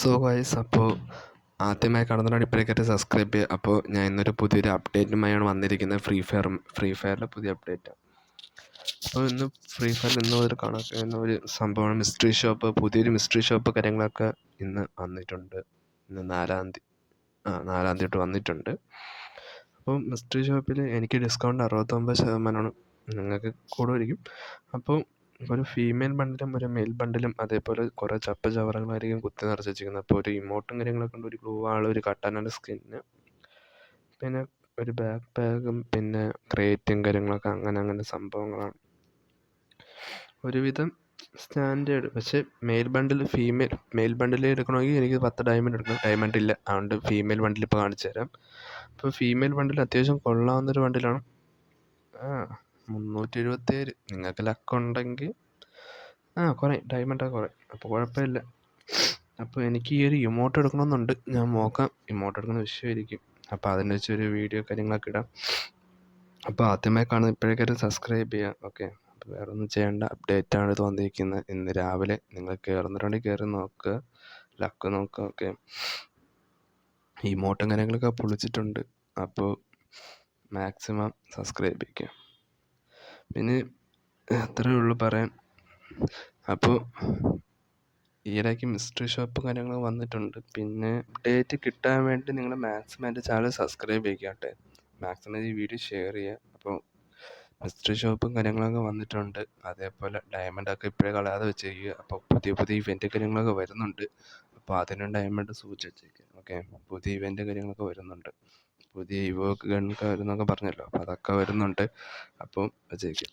So guys അപ്പോൾ ആദ്യമായി കാണുന്നവരാണ് ഇപ്പോഴേക്കായിട്ട് subscribe ചെയ്യുക. അപ്പോൾ ഞാൻ ഇന്നൊരു പുതിയൊരു അപ്ഡേറ്റുമായാണ് വന്നിരിക്കുന്നത്. ഫ്രീ ഫയർ ഫ്രീ ഫയറിന്റെ പുതിയ അപ്ഡേറ്റ് അപ്പോൾ ഇന്ന് ഫ്രീ ഫയറിൽ ഇന്ന് ഒരു കണക്കുന്ന ഒരു സംഭവമാണ്. മിസ്റ്ററി ഷോപ്പ് പുതിയൊരു മിസ്റ്ററി ഷോപ്പ് കാര്യങ്ങളൊക്കെ ഇന്ന് വന്നിട്ടുണ്ട്. ഇന്ന് നാലാം തീയതി ആ നാലാം തീയതി വന്നിട്ടുണ്ട്. അപ്പോൾ മിസ്റ്ററി ഷോപ്പിൽ എനിക്ക് ഡിസ്കൗണ്ട് അറുപത്തൊമ്പത് ശതമാനമാണ്. നിങ്ങൾക്ക് കൂടുതലായിരിക്കും അപ്പോൾ ഒരു ഫീമെയിൽ ബണ്ടിലും ഒരു മെയിൽ ബണ്ടിലും അതേപോലെ കുറേ ചപ്പ ചവറുകളായിരിക്കും കുത്തി നിറച്ച് വെച്ചിരിക്കുന്നത്. അപ്പോൾ ഒരു ഇമോട്ടും കാര്യങ്ങളൊക്കെ ഉണ്ട്. ഒരു ഗ്ലൂ ആൾ ഒരു കട്ടാനന്റെ സ്കിന്ന് പിന്നെ ഒരു ബാക്ക് പാഗും പിന്നെ ക്രേറ്റും കാര്യങ്ങളൊക്കെ അങ്ങനെ അങ്ങനെ സംഭവങ്ങളാണ്. ഒരുവിധം സ്റ്റാൻഡേർഡ് പക്ഷേ male bundle female male bundle എടുക്കണമെങ്കിൽ എനിക്ക് പത്ത് ഡയമണ്ട് എടുക്കണം. ഡയമണ്ട് ഇല്ല. അതുകൊണ്ട് ഫീമെയിൽ ബണ്ടിൽ ഇപ്പോൾ കാണിച്ചു തരാം. അപ്പോൾ ഫീമെയിൽ ബണ്ടിൽ അത്യാവശ്യം കൊള്ളാവുന്നൊരു ബണ്ടിലാണ് ആ. മുന്നൂറ്റി എഴുപത്തേഴ് നിങ്ങൾക്ക് ലക്ക് ഉണ്ടെങ്കിൽ ആ കുറേ ഡയമണ്ട് കുറേ. അപ്പോൾ കുഴപ്പമില്ല. അപ്പോൾ എനിക്ക് ഈ ഒരു ഇമോട്ട് എടുക്കണമെന്നുണ്ട്. ഞാൻ നോക്കാം. ഇമോട്ട് എടുക്കുന്ന വിഷയമായിരിക്കും. അപ്പോൾ അതിന്റെ വെച്ചൊരു വീഡിയോ കാര്യങ്ങളൊക്കെ ഇടാം. അപ്പോൾ ആദ്യമായി കാണുന്ന ഇപ്പോഴേക്കൊരു സബ്സ്ക്രൈബ് ചെയ്യാം. ഓക്കെ അപ്പോൾ വേറെ ഒന്നും ചെയ്യേണ്ട. അപ്ഡേറ്റ് ആണ് ഇത് വന്നിരിക്കുന്നത്. ഇന്ന് രാവിലെ നിങ്ങൾ കയറുന്നിട്ടുണ്ടെങ്കിൽ കയറി നോക്കുക ലക്ക് നോക്കുക ഓക്കെ ഇമോട്ടും കാര്യങ്ങളൊക്കെ പൊളിച്ചിട്ടുണ്ട്. അപ്പോൾ മാക്സിമം സബ്സ്ക്രൈബ് ചെയ്യുക പിന്നെ അത്രയേ ഉള്ളൂ പറയാൻ. അപ്പോൾ ഈയിടയ്ക്ക് മിസ്റ്ററി ഷോപ്പ് കാര്യങ്ങൾ വന്നിട്ടുണ്ട്. പിന്നെ അപ്ഡേറ്റ് കിട്ടാൻ വേണ്ടി നിങ്ങൾ മാക്സിമം എന്റെ ചാനൽ സബ്സ്ക്രൈബ് ചെയ്യിക്കാട്ടെ മാക്സിമം ഈ വീഡിയോ ഷെയർ ചെയ്യുക അപ്പോൾ മിസ്റ്ററി ഷോപ്പും കാര്യങ്ങളൊക്കെ വന്നിട്ടുണ്ട്. അതേപോലെ ഡയമണ്ട് ഒക്കെ ഇപ്പോഴേ കളയാതെ വെച്ചേക്കുക അപ്പോൾ പുതിയ പുതിയ ഇവന്റ് കാര്യങ്ങളൊക്കെ വരുന്നുണ്ട്. അപ്പോൾ അതിനും ഡയമണ്ട് സൂക്ഷിച്ച് വെച്ചേക്കുക ഓക്കെ പുതിയ ഇവന്റ് കാര്യങ്ങളൊക്കെ വരുന്നുണ്ട്. പുതിയ ഇവോക്ക് ഗൺ എന്നൊക്കെ പറഞ്ഞല്ലോ. അപ്പം അതൊക്കെ വരുന്നുണ്ട്. അപ്പം വെച്ചേക്കുക